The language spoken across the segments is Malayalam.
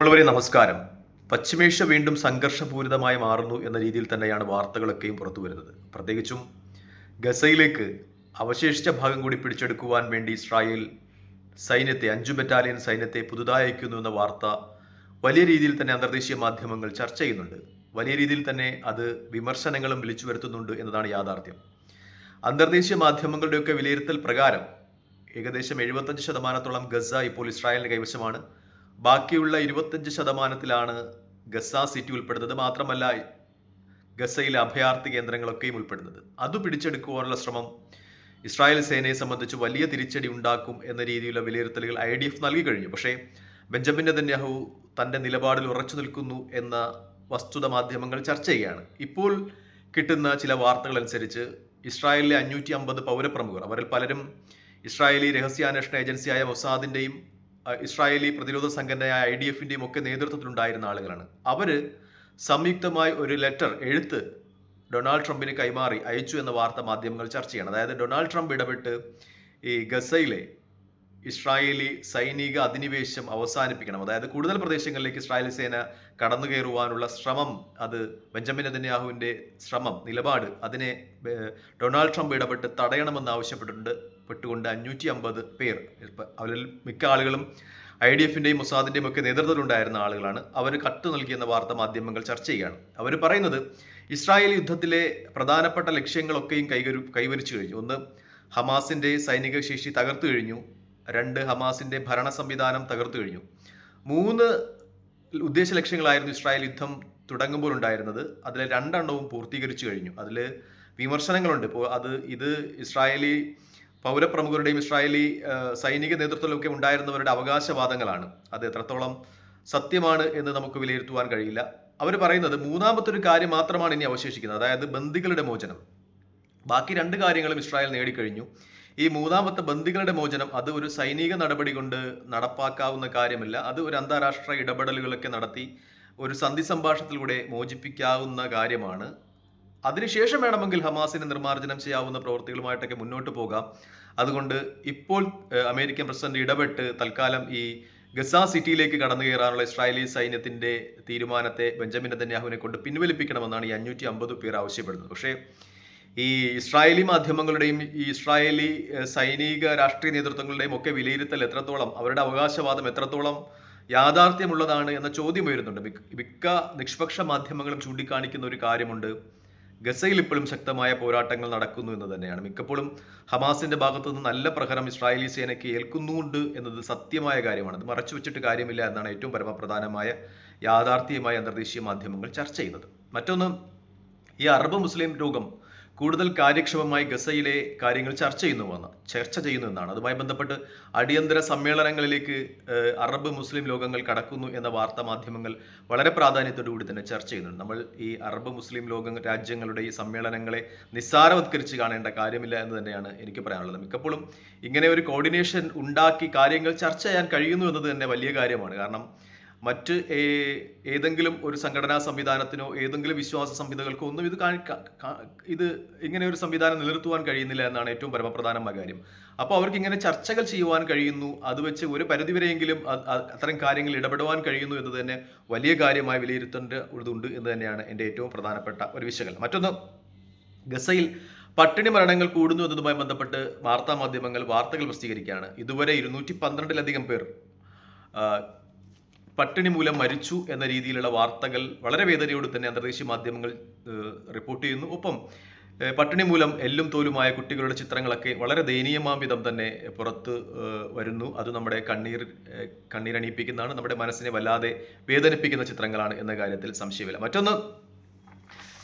ഉള്ളവരെ നമസ്കാരം. പശ്ചിമേഷ്യ വീണ്ടും സംഘർഷപൂരിതമായി മാറുന്നു എന്ന രീതിയിൽ തന്നെയാണ് വാർത്തകളൊക്കെയും പുറത്തു വരുന്നത്. പ്രത്യേകിച്ചും ഗസയിലേക്ക് അവശേഷിച്ച ഭാഗം കൂടി പിടിച്ചെടുക്കുവാൻ വേണ്ടി ഇസ്രായേൽ സൈന്യത്തെ അഞ്ചു ബറ്റാലിയൻ സൈന്യത്തെ പുതുതായി അയക്കുന്നു എന്ന വാർത്ത വലിയ രീതിയിൽ തന്നെ അന്തർദേശീയ മാധ്യമങ്ങൾ ചർച്ച ചെയ്യുന്നുണ്ട്. വലിയ രീതിയിൽ തന്നെ അത് വിമർശനങ്ങളും വിളിച്ചു വരുത്തുന്നുണ്ട് എന്നതാണ് യാഥാർത്ഥ്യം. അന്തർദേശീയ മാധ്യമങ്ങളുടെയൊക്കെ വിലയിരുത്തൽ പ്രകാരം ഏകദേശം എഴുപത്തഞ്ച് ശതമാനത്തോളം ഗസ ഇപ്പോൾ ഇസ്രായേലിന്റെ കൈവശമാണ്. ബാക്കിയുള്ള ഇരുപത്തഞ്ച് ശതമാനത്തിലാണ് ഗസ സിറ്റി ഉൾപ്പെടുന്നത്. മാത്രമല്ല ഗസയിലെ അഭയാർത്ഥി കേന്ദ്രങ്ങളൊക്കെയും ഉൾപ്പെടുന്നത്. അത് പിടിച്ചെടുക്കുവാനുള്ള ശ്രമം ഇസ്രായേൽ സേനയെ സംബന്ധിച്ച് വലിയ തിരിച്ചടി ഉണ്ടാക്കും എന്ന രീതിയിലുള്ള വിലയിരുത്തലുകൾ ഐ ഡി എഫ് നൽകി കഴിഞ്ഞു. പക്ഷേ ബെഞ്ചമിൻ നെതന്യാഹു തന്റെ നിലപാടിൽ ഉറച്ചു നിൽക്കുന്നു എന്ന വസ്തുത മാധ്യമങ്ങൾ ചർച്ച ചെയ്യുകയാണ്. ഇപ്പോൾ കിട്ടുന്ന ചില വാർത്തകൾ അനുസരിച്ച് ഇസ്രായേലിലെ അഞ്ഞൂറ്റി അമ്പത് പൗരപ്രമുഖർ അവരിൽ പലരും ഇസ്രായേലി രഹസ്യാന്വേഷണ ഏജൻസിയായ മൊസാദിന്റെയും അഹ് ഇസ്രായേലി പ്രതിരോധ സംഘടനയായ ഐ ഡി എഫിന്റെയും ഒക്കെ നേതൃത്വത്തിലുണ്ടായിരുന്ന ആളുകളാണ്. അവർ സംയുക്തമായി ഒരു ലെറ്റർ എഴുത്ത് ഡൊണാൾഡ് ട്രംപിന് കൈമാറി അയച്ചു എന്ന വാർത്ത മാധ്യമങ്ങൾ ചർച്ച ചെയ്യണം. അതായത് ഡൊണാൾഡ് ട്രംപ് ഇടപെട്ട് ഈ ഗസയിലെ ഇസ്രായേലി സൈനിക അധിനിവേശം അവസാനിപ്പിക്കണം. അതായത് കൂടുതൽ പ്രദേശങ്ങളിലേക്ക് ഇസ്രായേലി സേന കടന്നു കയറുവാനുള്ള ശ്രമം അത് ബെഞ്ചമിൻ നെതന്യാഹുവിന്റെ ശ്രമം നിലപാട് അതിനെ ഡൊണാൾഡ് ട്രംപ് ഇടപെട്ട് തടയണമെന്ന് ആവശ്യപ്പെട്ടിട്ടുണ്ട്. പെട്ടുകൊണ്ട് അഞ്ഞൂറ്റി അമ്പത് പേർ അവരിൽ മിക്ക ആളുകളും ഐ ഡി എഫിന്റെയും മൊസാദിന്റെയും ഒക്കെ നേതൃത്വത്തിലുണ്ടായിരുന്ന ആളുകളാണ്. അവർ കത്ത് നൽകിയെന്ന വാർത്ത മാധ്യമങ്ങൾ ചർച്ച ചെയ്യുകയാണ്. അവർ പറയുന്നത് ഇസ്രായേൽ യുദ്ധത്തിലെ പ്രധാനപ്പെട്ട ലക്ഷ്യങ്ങളൊക്കെയും കൈകരു കൈവരിച്ചു കഴിഞ്ഞു. ഒന്ന് ഹമാസിന്റെ സൈനിക ശേഷി തകർത്തു കഴിഞ്ഞു. രണ്ട് ഹമാസിന്റെ ഭരണ സംവിധാനം തകർത്തു കഴിഞ്ഞു. മൂന്ന് ഉദ്ദേശ ലക്ഷ്യങ്ങളായിരുന്നു ഇസ്രായേൽ യുദ്ധം തുടങ്ങുമ്പോൾ ഉണ്ടായിരുന്നത്. അതിലെ രണ്ടെണ്ണവും പൂർത്തീകരിച്ചു കഴിഞ്ഞു. അതിൽ വിമർശനങ്ങളുണ്ട്. ഇപ്പോൾ അത് ഇത് ഇസ്രായേലി പൗരപ്രമുഖരുടെയും ഇസ്രായേലി സൈനിക നേതൃത്വത്തിലൊക്കെ ഉണ്ടായിരുന്നവരുടെ അവകാശവാദങ്ങളാണ്. അത് എത്രത്തോളം സത്യമാണ് എന്ന് നമുക്ക് വിലയിരുത്തുവാൻ കഴിയില്ല. അവർ പറയുന്നത് മൂന്നാമത്തെ ഒരു കാര്യം മാത്രമാണ് ഇനി അവശേഷിക്കുന്നത് അതായത് ബന്ദികളുടെ മോചനം. ബാക്കി രണ്ട് കാര്യങ്ങളും ഇസ്രായേൽ നേടിക്കഴിഞ്ഞു. ഈ മൂന്നാമത്തെ ബന്ദികളുടെ മോചനം അത് ഒരു സൈനിക നടപടി കൊണ്ട് നടപ്പാക്കാവുന്ന കാര്യമല്ല. അത് ഒരു അന്താരാഷ്ട്ര ഇടപെടലുകളൊക്കെ നടത്തി ഒരു സന്ധി സംഭാഷണത്തിലൂടെ മോചിപ്പിക്കാവുന്ന കാര്യമാണ്. അതിനുശേഷം വേണമെങ്കിൽ ഹമാസിനെ നിർമ്മാർജനം ചെയ്യാവുന്ന പ്രവൃത്തികളുമായിട്ടൊക്കെ മുന്നോട്ട് പോകാം. അതുകൊണ്ട് ഇപ്പോൾ അമേരിക്കൻ പ്രസിഡന്റ് ഇടപെട്ട് തൽക്കാലം ഈ ഗസ സിറ്റിയിലേക്ക് കടന്നു കയറാനുള്ള ഇസ്രായേലി സൈന്യത്തിന്റെ തീരുമാനത്തെ ബെഞ്ചമിൻ നെതന്യാഹുവിനെ കൊണ്ട് പിൻവലിപ്പിക്കണമെന്നാണ് ഈ അഞ്ഞൂറ്റി അമ്പത് പേർ ആവശ്യപ്പെടുന്നത്. പക്ഷേ ഈ ഇസ്രായേലി മാധ്യമങ്ങളുടെയും ഈ ഇസ്രായേലി സൈനിക രാഷ്ട്രീയ നേതൃത്വങ്ങളുടെയും ഒക്കെ വിലയിരുത്തൽ എത്രത്തോളം അവരുടെ അവകാശവാദം എത്രത്തോളം യാഥാർത്ഥ്യമുള്ളതാണ് എന്ന ചോദ്യം ഉയരുന്നുണ്ട്. മിക്ക നിഷ്പക്ഷ മാധ്യമങ്ങളും ചൂണ്ടിക്കാണിക്കുന്ന ഒരു കാര്യമുണ്ട്. ഗസയിൽ ഇപ്പോഴും ശക്തമായ പോരാട്ടങ്ങൾ നടക്കുന്നു എന്ന് തന്നെയാണ്. മിക്കപ്പോഴും ഹമാസിന്റെ ഭാഗത്തുനിന്ന് നല്ല പ്രഹരം ഇസ്രായേലി സേനയ്ക്ക് ഏൽക്കുന്നുണ്ട് എന്നത് സത്യമായ കാര്യമാണ് അത് മറച്ചു വെച്ചിട്ട് കാര്യമില്ല എന്നാണ് ഏറ്റവും പരമപ്രധാനമായ യാഥാർത്ഥ്യമായ അന്തർദേശീയ മാധ്യമങ്ങൾ ചർച്ച ചെയ്യുന്നത്. മറ്റൊന്ന് ഈ അറബ് മുസ്ലിം രോഗം കൂടുതൽ കാര്യക്ഷമമായി ഗസയിലെ കാര്യങ്ങൾ ചർച്ച ചെയ്യുന്നുവെന്ന് ചർച്ച ചെയ്യുന്നു എന്നാണ് അതുമായി ബന്ധപ്പെട്ട് അടിയന്തര സമ്മേളനങ്ങളിലേക്ക് അറബ് മുസ്ലിം ലോകങ്ങൾ കടക്കുന്നു എന്ന വാർത്താ മാധ്യമങ്ങൾ വളരെ പ്രാധാന്യത്തോടു കൂടി തന്നെ ചർച്ച ചെയ്യുന്നുണ്ട്. നമ്മൾ ഈ അറബ് മുസ്ലിം ലോക രാജ്യങ്ങളുടെ ഈ സമ്മേളനങ്ങളെ നിസ്സാരവത്കരിച്ച് കാണേണ്ട കാര്യമില്ല എന്ന് തന്നെയാണ് എനിക്ക് പറയാനുള്ളത്. മിക്കപ്പോഴും ഇങ്ങനെ ഒരു കോർഡിനേഷൻ ഉണ്ടാക്കി കാര്യങ്ങൾ ചർച്ച ചെയ്യാൻ കഴിയുന്നു എന്നത് തന്നെ വലിയ കാര്യമാണ്. കാരണം മറ്റ് ഏതെങ്കിലും ഒരു സംഘടനാ സംവിധാനത്തിനോ ഏതെങ്കിലും വിശ്വാസ സംഹിതകൾക്കോ ഒന്നും ഇത് ഇത് ഇങ്ങനെ ഒരു സംവിധാനം നിലനിർത്തുവാൻ കഴിയുന്നില്ല എന്നാണ് ഏറ്റവും പരമപ്രധാനമായ കാര്യം. അപ്പോൾ അവർക്ക് ഇങ്ങനെ ചർച്ചകൾ ചെയ്യുവാൻ കഴിയുന്നു അത് വെച്ച് ഒരു പരിധിവരെയെങ്കിലും അത്തരം കാര്യങ്ങൾ ഇടപെടുവാൻ കഴിയുന്നു എന്ന് തന്നെ വലിയ കാര്യമായി വിലയിരുത്തേണ്ടതുണ്ട് എന്ന് തന്നെയാണ് എന്റെ ഏറ്റവും പ്രധാനപ്പെട്ട ഒരു വിശകലനം. മറ്റൊന്ന് ഗസയിൽ പട്ടിണി മരണങ്ങൾ കൂടുന്നു എന്നതുമായി ബന്ധപ്പെട്ട് വാർത്താ മാധ്യമങ്ങൾ വാർത്തകൾ പ്രസിദ്ധീകരിക്കുകയാണ്. ഇതുവരെ ഇരുന്നൂറ്റി പന്ത്രണ്ടിലധികം പേർ പട്ടിണി മൂലം മരിച്ചു എന്ന രീതിയിലുള്ള വാർത്തകൾ വളരെ വേദനയോട് തന്നെ അന്തർദേശീയ മാധ്യമങ്ങൾ റിപ്പോർട്ട് ചെയ്യുന്നു. ഒപ്പം പട്ടിണി മൂലം എല്ലും തോലുമായ കുട്ടികളുടെ ചിത്രങ്ങളൊക്കെ വളരെ ദയനീയമാം വിധം തന്നെ പുറത്ത് വരുന്നു. അത് നമ്മുടെ കണ്ണീർ കണ്ണീരണിയിപ്പിക്കുന്നതാണ്. നമ്മുടെ മനസ്സിനെ വല്ലാതെ വേദനിപ്പിക്കുന്ന ചിത്രങ്ങളാണ് എന്ന കാര്യത്തിൽ സംശയമില്ല. മറ്റൊന്ന്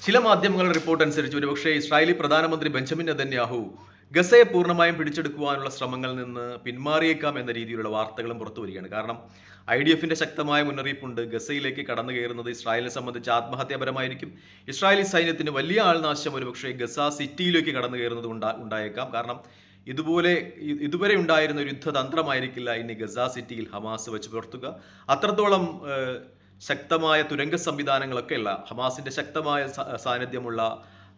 ചില മാധ്യമങ്ങളുടെ റിപ്പോർട്ട് അനുസരിച്ച് ഒരുപക്ഷേ ഇസ്രായേലി പ്രധാനമന്ത്രി ബെഞ്ചമിൻ നെതന്യാഹു ഗസയെ പൂർണമായും പിടിച്ചെടുക്കുവാനുള്ള ശ്രമങ്ങളിൽ നിന്ന് പിന്മാറിയേക്കാം എന്ന രീതിയിലുള്ള വാർത്തകളും പുറത്തു വരികയാണ്. കാരണം ഐ ഡി എഫിന്റെ ശക്തമായ മുന്നറിയിപ്പുണ്ട്. ഗസയിലേക്ക് കടന്നു കയറുന്നത് ഇസ്രായേലിനെ സംബന്ധിച്ച് ആത്മഹത്യാപരമായിരിക്കും. ഇസ്രായേലി സൈന്യത്തിന് വലിയ ആൾനാശം ഒരുപക്ഷെ ഗസ സിറ്റിയിലേക്ക് കടന്നു കയറുന്നത് ഉണ്ടാ ഉണ്ടായേക്കാം. കാരണം ഇതുപോലെ ഇതുവരെ ഉണ്ടായിരുന്ന ഒരു യുദ്ധതന്ത്രമായിരിക്കില്ല ഇനി ഗസ സിറ്റിയിൽ ഹമാസ് വെച്ച് പുലർത്തുക. അത്രത്തോളം ശക്തമായ തുരങ്ക സംവിധാനങ്ങളൊക്കെ ഉള്ള ഹമാസിന്റെ ശക്തമായ സാന്നിധ്യമുള്ള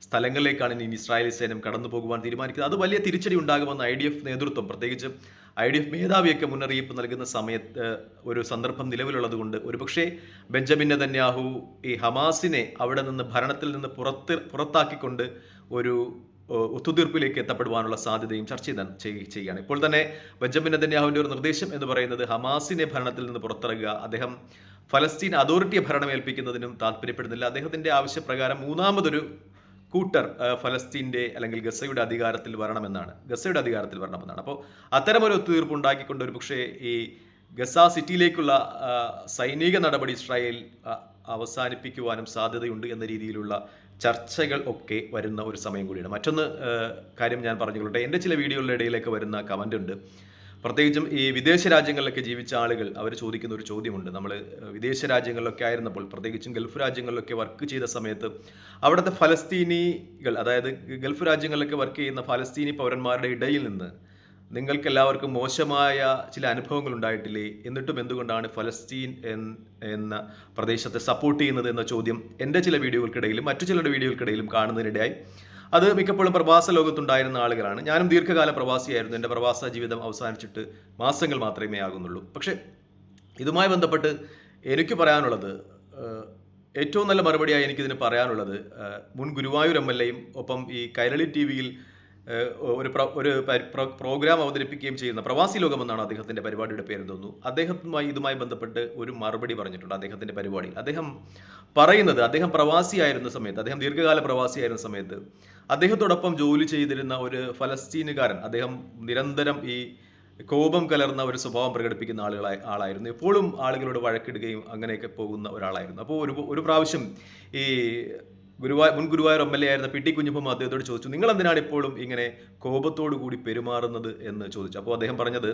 സ്ഥലങ്ങളിലേക്കാണ് ഇനി ഇസ്രായേലി സൈന്യം കടന്നു പോകുവാൻ തീരുമാനിക്കുന്നത്. അത് വലിയ തിരിച്ചടി ഉണ്ടാകുമെന്ന് ഐ ഡി എഫ് നേതൃത്വം പ്രത്യേകിച്ച് ഐ ഡി എഫ് മേധാവിയൊക്കെ മുന്നറിയിപ്പ് നൽകുന്ന സമയത്ത് ഒരു സന്ദർഭം നിലവിലുള്ളത് കൊണ്ട് ഒരുപക്ഷെ ബെഞ്ചമിൻ നെതന്യാഹു ഈ ഹമാസിനെ അവിടെ നിന്ന് ഭരണത്തിൽ നിന്ന് പുറത്ത് പുറത്താക്കിക്കൊണ്ട് ഒരു ഒത്തുതീർപ്പിലേക്ക് എത്തപ്പെടുവാനുള്ള സാധ്യതയും ചർച്ച ചെയ്യുകയാണ്. ഇപ്പോൾ തന്നെ ബെഞ്ചമിൻ നെതന്യാഹുവിന്റെ ഒരു നിർദ്ദേശം എന്ന് പറയുന്നത് ഹമാസിനെ ഭരണത്തിൽ നിന്ന് പുറത്തിറങ്ങുക അദ്ദേഹം ഫലസ്തീൻ അതോറിറ്റിയെ ഭരണം ഏൽപ്പിക്കുന്നതിനും താല്പര്യപ്പെടുന്നില്ല അദ്ദേഹത്തിന്റെ ആവശ്യപ്രകാരം മൂന്നാമതൊരു കൂട്ടർ ഫലസ്തീന്റെ അല്ലെങ്കിൽ ഗസയുടെ അധികാരത്തിൽ വരണമെന്നാണ്. ഗസയുടെ അധികാരത്തിൽ വരണമെന്നാണ്. അപ്പോൾ അത്തരമൊരു ഒത്തുതീർപ്പ് ഉണ്ടാക്കിക്കൊണ്ട് ഒരു പക്ഷേ ഈ ഗസ സിറ്റിയിലേക്കുള്ള സൈനിക നടപടി ഇസ്രായേൽ അവസാനിപ്പിക്കുവാനും സാധ്യതയുണ്ട് എന്ന രീതിയിലുള്ള ചർച്ചകൾ ഒക്കെ വരുന്ന ഒരു സമയം കൂടിയാണ്. മറ്റൊന്ന് കാര്യം ഞാൻ പറഞ്ഞുകൊള്ളട്ടെ. എന്റെ ചില വീഡിയോകളുടെ ഇടയിലേക്ക് വരുന്ന കമന്റ് ഉണ്ട് പ്രത്യേകിച്ചും ഈ വിദേശ രാജ്യങ്ങളിലൊക്കെ ജീവിച്ച ആളുകൾ അവർ ചോദിക്കുന്ന ഒരു ചോദ്യമുണ്ട്. നമ്മൾ വിദേശ രാജ്യങ്ങളിലൊക്കെ ആയിരുന്നപ്പോൾ പ്രത്യേകിച്ചും ഗൾഫ് രാജ്യങ്ങളിലൊക്കെ വർക്ക് ചെയ്ത സമയത്ത് അവിടുത്തെ ഫലസ്തീനികൾ അതായത് ഗൾഫ് രാജ്യങ്ങളിലൊക്കെ വർക്ക് ചെയ്യുന്ന ഫലസ്തീനി പൗരന്മാരുടെ ഇടയിൽ നിന്ന് നിങ്ങൾക്ക് എല്ലാവർക്കും മോശമായ ചില അനുഭവങ്ങൾ ഉണ്ടായിട്ടില്ലേ? എന്നിട്ടും എന്തുകൊണ്ടാണ് ഫലസ്തീൻ എന്ന പ്രദേശത്തെ സപ്പോർട്ട് ചെയ്യുന്നത് എന്ന ചോദ്യം എന്റെ ചില വീഡിയോകൾക്കിടയിലും മറ്റു ചിലരുടെ വീഡിയോകൾക്കിടയിലും കാണുന്നതിനിടയായി. അത് മിക്കപ്പോഴും പ്രവാസ ലോകത്തുണ്ടായിരുന്ന ആളുകളാണ്. ഞാനും ദീർഘകാല പ്രവാസിയായിരുന്നു. എന്റെ പ്രവാസ ജീവിതം അവസാനിച്ചിട്ട് മാസങ്ങൾ മാത്രമേ ആകുന്നുള്ളൂ. പക്ഷേ ഇതുമായി ബന്ധപ്പെട്ട് എനിക്ക് പറയാനുള്ളത് ഏറ്റവും നല്ല മറുപടിയായി എനിക്കിതിന് പറയാനുള്ളത് മുൻ ഗുരുവായൂർ എം എൽ എയും ഒപ്പം ഈ കൈരളി ടി വിയിൽ ഒരു ഒരു പ്രോഗ്രാം അവതരിപ്പിക്കുകയും ചെയ്യുന്ന പ്രവാസി ലോകം എന്നാണ് അദ്ദേഹത്തിന്റെ പരിപാടിയുടെ പേര് തോന്നുന്നു. അദ്ദേഹവുമായി ഇതുമായി ബന്ധപ്പെട്ട് ഒരു മറുപടി പറഞ്ഞിട്ടുണ്ട് അദ്ദേഹത്തിന്റെ പരിപാടിയിൽ. അദ്ദേഹം പറയുന്നത് അദ്ദേഹം പ്രവാസിയായിരുന്ന സമയത്ത് അദ്ദേഹം ദീർഘകാല പ്രവാസിയായിരുന്ന സമയത്ത് അദ്ദേഹത്തോടൊപ്പം ജോലി ചെയ്തിരുന്ന ഒരു ഫലസ്തീനുകാരൻ അദ്ദേഹം നിരന്തരം ഈ കോപം കലർന്ന ഒരു സ്വഭാവം പ്രകടിപ്പിക്കുന്ന ആളുകളായി ആളായിരുന്നു. എപ്പോഴും ആളുകളോട് വഴക്കിടുകയും അങ്ങനെയൊക്കെ പോകുന്ന ഒരാളായിരുന്നു. അപ്പോൾ ഒരു ഒരു പ്രാവശ്യം ഈ ഗുരുവായൂർ മുൻ ഗുരുവായൂർ എം എൽ എ ആയിരുന്ന പി ടി കുഞ്ഞുപ്പം അദ്ദേഹത്തോട് ചോദിച്ചു നിങ്ങൾ എന്തിനാണ് ഇപ്പോഴും ഇങ്ങനെ കോപത്തോടു കൂടി പെരുമാറുന്നത്? എന്ന് ചോദിച്ചു. അപ്പോൾ അദ്ദേഹം പറഞ്ഞത്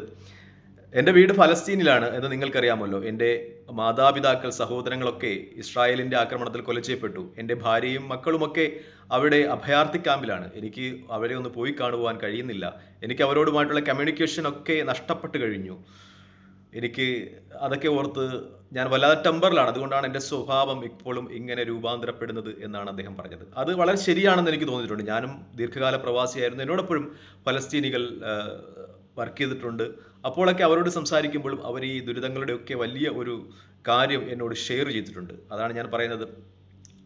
എന്റെ വീട് ഫലസ്തീനിലാണ് എന്ന് നിങ്ങൾക്കറിയാമല്ലോ. എന്റെ മാതാപിതാക്കൾ സഹോദരങ്ങളൊക്കെ ഇസ്രായേലിന്റെ ആക്രമണത്തിൽ കൊല ചെയ്യപ്പെട്ടു. എന്റെ ഭാര്യയും മക്കളുമൊക്കെ അവിടെ അഭയാർത്ഥി ക്യാമ്പിലാണ്. എനിക്ക് അവരെ ഒന്ന് പോയി കാണുവാൻ കഴിയുന്നില്ല. എനിക്ക് അവരോടുമായിട്ടുള്ള കമ്മ്യൂണിക്കേഷൻ ഒക്കെ നഷ്ടപ്പെട്ട് കഴിഞ്ഞു. എനിക്ക് അതൊക്കെ ഓർത്ത് ഞാൻ വല്ലാതെ ടെമ്പറിലാണ് അതുകൊണ്ടാണ് എന്റെ സ്വഭാവം ഇപ്പോഴും ഇങ്ങനെ രൂപാന്തരപ്പെടുന്നത് എന്നാണ് അദ്ദേഹം പറഞ്ഞത്. അത് വളരെ ശരിയാണെന്ന് എനിക്ക് തോന്നിയിട്ടുണ്ട്. ഞാനും ദീർഘകാല പ്രവാസിയായിരുന്നു. എന്നോടൊപ്പോഴും പലസ്തീനികൾ വർക്ക് ചെയ്തിട്ടുണ്ട്. അപ്പോഴൊക്കെ അവരോട് സംസാരിക്കുമ്പോഴും അവർ ഈ ദുരിതങ്ങളുടെയൊക്കെ വലിയ ഒരു കാര്യം എന്നോട് ഷെയർ ചെയ്തിട്ടുണ്ട്. അതാണ് ഞാൻ പറയുന്നത്.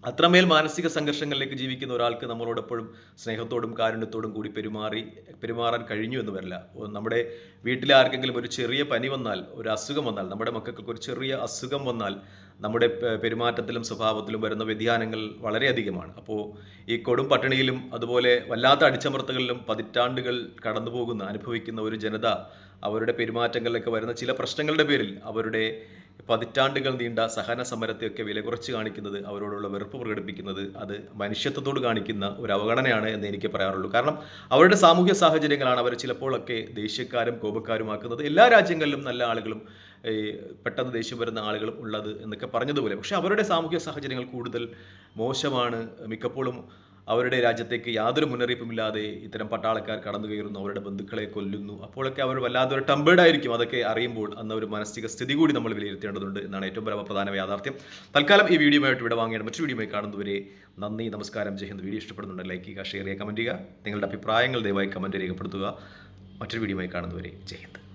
അത്രമേൽ മാനസിക സംഘർഷങ്ങളിലേക്ക് ജീവിക്കുന്ന ഒരാൾക്ക് നമ്മളോടെപ്പോഴും സ്നേഹത്തോടും കാരുണ്യത്തോടും കൂടി പെരുമാറി പെരുമാറാൻ കഴിഞ്ഞു എന്ന് വരില്ല. നമ്മുടെ വീട്ടിലെ ആർക്കെങ്കിലും ഒരു ചെറിയ പനി വന്നാൽ ഒരു അസുഖം വന്നാൽ നമ്മുടെ മക്കൾക്ക് ഒരു ചെറിയ അസുഖം വന്നാൽ നമ്മുടെ പെരുമാറ്റത്തിലും സ്വഭാവത്തിലും വരുന്ന വ്യതിയാനങ്ങൾ വളരെയധികമാണ്. അപ്പോൾ ഈ കൊടും പട്ടിണിയിലും അതുപോലെ വല്ലാത്ത അടിച്ചമർത്തകളിലും പതിറ്റാണ്ടുകൾ കടന്നു പോകുന്ന അനുഭവിക്കുന്ന ഒരു ജനത അവരുടെ പെരുമാറ്റങ്ങളിലൊക്കെ വരുന്ന ചില പ്രശ്നങ്ങളുടെ പേരിൽ അവരുടെ പതിറ്റാണ്ടുകൾ നീണ്ട സഹന സമരത്തെയൊക്കെ വില കുറച്ച് കാണിക്കുന്നത് അവരോടുള്ള വെറുപ്പ് പ്രകടിപ്പിക്കുന്നത് അത് മനുഷ്യത്വത്തോട് കാണിക്കുന്ന ഒരു അവഗണനയാണ് എന്ന് എനിക്ക് പറയാറുള്ളൂ. കാരണം അവരുടെ സാമൂഹ്യ സാഹചര്യങ്ങളാണ് അവർ ചിലപ്പോഴൊക്കെ ദേഷ്യക്കാരും കോപക്കാരുമാക്കുന്നത് എല്ലാ രാജ്യങ്ങളിലും നല്ല ആളുകളും പെട്ടെന്ന് ദേഷ്യം വരുന്ന ആളുകളും ഉള്ളത് എന്നൊക്കെ പറഞ്ഞതുപോലെ. പക്ഷേ അവരുടെ സാമൂഹ്യ സാഹചര്യങ്ങൾ കൂടുതൽ മോശമാണ്. മിക്കപ്പോഴും അവരുടെ രാജ്യത്തേക്ക് യാതൊരു മുന്നറിയിപ്പുമില്ലാതെ ഇത്തരം പട്ടാളക്കാർ കടന്നു കയറുന്നു അവരുടെ ബന്ധുക്കളെ കൊല്ലുന്നു. അപ്പോഴൊക്കെ അവർ വല്ലാതെ ടംബേർഡ് ആയിരിക്കും. അതൊക്കെ അറിയുമ്പോൾ അന്ന് ഒരു മാനസിക സ്ഥിതി കൂടി നമ്മൾ വിലയിരുത്തേണ്ടതുണ്ട് എന്നാണ് ഏറ്റവും പ്രധാന യാഥാർത്ഥ്യം. തൽക്കാലം ഈ വീഡിയോയുമായിട്ട് ഇവിടെ വാങ്ങിയാണ് മറ്റൊരു വീഡിയോയുമായി കാണുന്നവരെ നന്ദി നമസ്കാരം. ജയ്ഹിന്ദ് വീഡിയോ ഇഷ്ടപ്പെടുന്നുണ്ട് ലൈക്ക് ചെയ്യുക ഷെയർ ചെയ്യുക കമന്റ് ചെയ്യുക. നിങ്ങളുടെ അഭിപ്രായങ്ങൾ ദയവായി കമന്റ് രേഖപ്പെടുത്തുക. മറ്റൊരു വീഡിയോയുമായി കാണുന്നവരെ ജയ് ഹിന്ദ്.